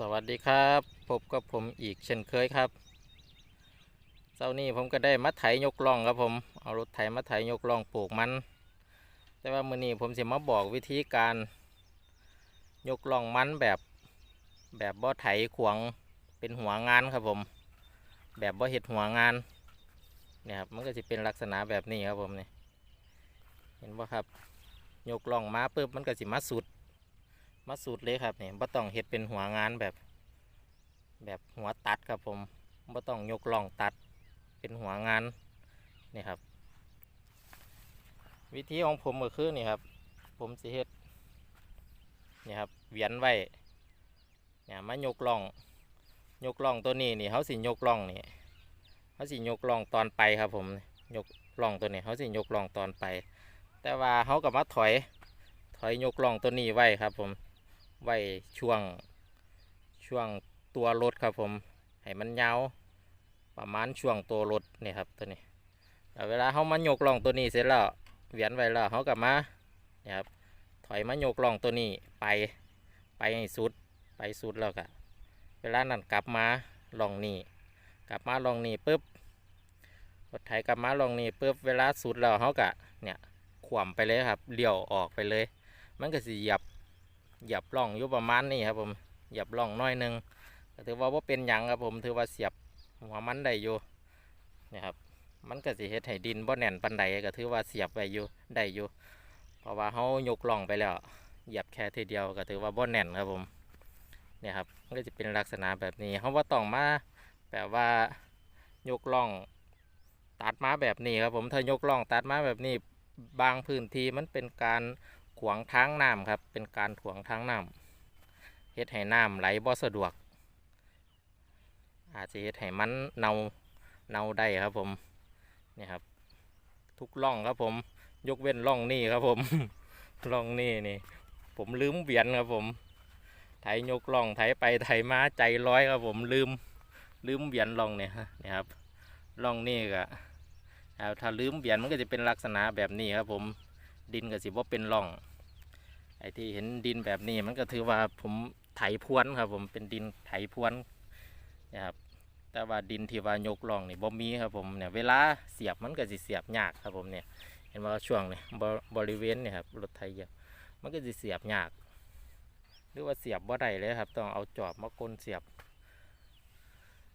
สวัสดีครับพบกับผมอีกเช่นเคยครับเจ้านี้ผมก็ได้มัดไถยกล่องครับผมเอารถไถมาไถยกล่องปลูกมัน แต่ว่ามื้อนี้ผมจะมาบอกวิธีการ ยกล่องมันแบบแบบบ่อไถขวางเป็นหัวงานครับผม แบบบ่อเห็ดหัวงานเนี่ยครับมันก็จะเป็นลักษณะแบบนี้ครับผมนี่เห็นว่าครับ ยกล่องมาปุ๊บมันก็สิมาสุด มาสูตรเลยครับนี่บ่ต้องเฮ็ดเป็นหัวงานแบบ แบบหัวตัดครับผมบ่ต้องยกล่องตัดเป็นหัวงานนี่ครับ วิธีของผมก็คือนี่ครับ ผมสิเฮ็ดนี่ครับเวียนไว้เนี่ยมายกล่อง ยกล่องตัวนี้นี่เขาสิยกล่องนี่เขาสิยกล่องตอนไปครับผมยกล่องตัวนี้เขาสิยกล่องตอนไป แต่ว่าเขากับมาถอย ถอยยกล่องตัวนี้ไว้ครับผม ไว้ช่วงช่วงตัวรถครับผม ให้มันยาวประมาณช่วงตัวรถนี่ครับตัวนี้แล้วเวลาเขามาโยกล่องตัวนี้เสร็จแล้วเวียนไว้แล้วเขากลับมาเนี่ยครับถอยมาโยกล่องตัวนี้ไปไปให้สุดไปสุดแล้วก็เวลานั้นกลับมาล่องนี้กลับมาล่องนี้ปุ๊บรถไถกลับมาล่องนี้ปุ๊บเวลาสุดแล้วเขาก็เนี่ยขวมไปเลยครับเลี้ยวออกไปเลย มันก็สิเหยียบ หยียบร่องอยู่ประมาณนี้ครับผมหยียบร่องน้อยหนึงถือว่าว่าเป็นหยังครับผมถือว่าเสียบหัวมันได้อยู่นี่ครับ มันก็สิเฮ็ดให้ดินบ่แน่นปันใดก็ถือว่าเสียบไว้อยู่ได้อยู่เพราะว่าเขายกร่องไปแล้วหยียบแค่ทีเดียวก็ถือว่าบ่แน่นครับผมเนี่ยครับมันก็จะเป็นลักษณะแบบนี้เขาว่าต้องมาแบบว่ายกร่องตัดมาแบบนี้ครับผมถ้ายกร่องตัดมาแบบนี้บางพื้นที่มันเป็นการ ขวางทางน้ำครับ เป็นการขวางทางน้ำเฮ็ดให้น้ำไหลบ่สะดวก อาจจะเฮ็ดให้มันเน่าเน่าได้ครับผมนี่ครับ ทุกร่องครับผม ยกเว้นร่องนี่ครับผมร่องนี่นี่ ผมลืมเบียนครับผมไถยกร่องไถไปไถมาใจร้อยครับผมลืม ลืมเบียนร่องเนี่ยฮะนี่ครับร่องนี่ก็ถ้าลืมเบียนมันก็จะเป็นลักษณะแบบนี้ครับผม ดินก็สิว่าเป็นร่อง ไอ้ที่เห็นดินแบบนี้มันก็ถือว่าผมไถพรวนครับ ผมเป็นดินไถพรวนนะครับแต่ว่าดินที่ว่ายกร่องนี่บ่มีครับผมเนี่ยเวลาเสียบมันก็สิเสียบยากครับผมเนี่ยเห็นว่าช่วงเนี่ยบบริเวณเนี่ยครับรถไถเหยียบมันก็สิเสียบยาก หรือว่าเสียบบ่ได้เลยครับ ต้องเอาจอบมากลเสียบ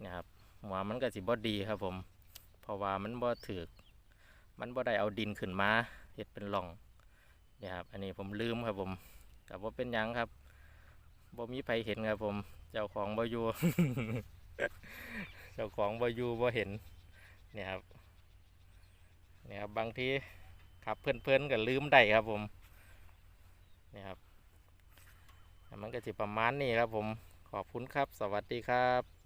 นี่ยครับหัวมันก็สิบ่ดีครับผม เพราะว่ามันบ่ถือมันบ่ได้เอาดินขึ้นมา เห็ดเป็นหล่องเนี่ยครับอันนี้ผมลืมครับผมแต่ว่าเป็นยังครับบ่มีใครเห็นครับผม เจ้าของบ่อยู่เจ้าของบ่อยู่บ่เห็นเนี่ยครับเนี่ยครับบางทีขับเพื่อนๆก็ลืมได้ครับผมเนี่ยครับมันก็จะประมาณนี้ครับผมขอบคุณครับ สวัสดีครับ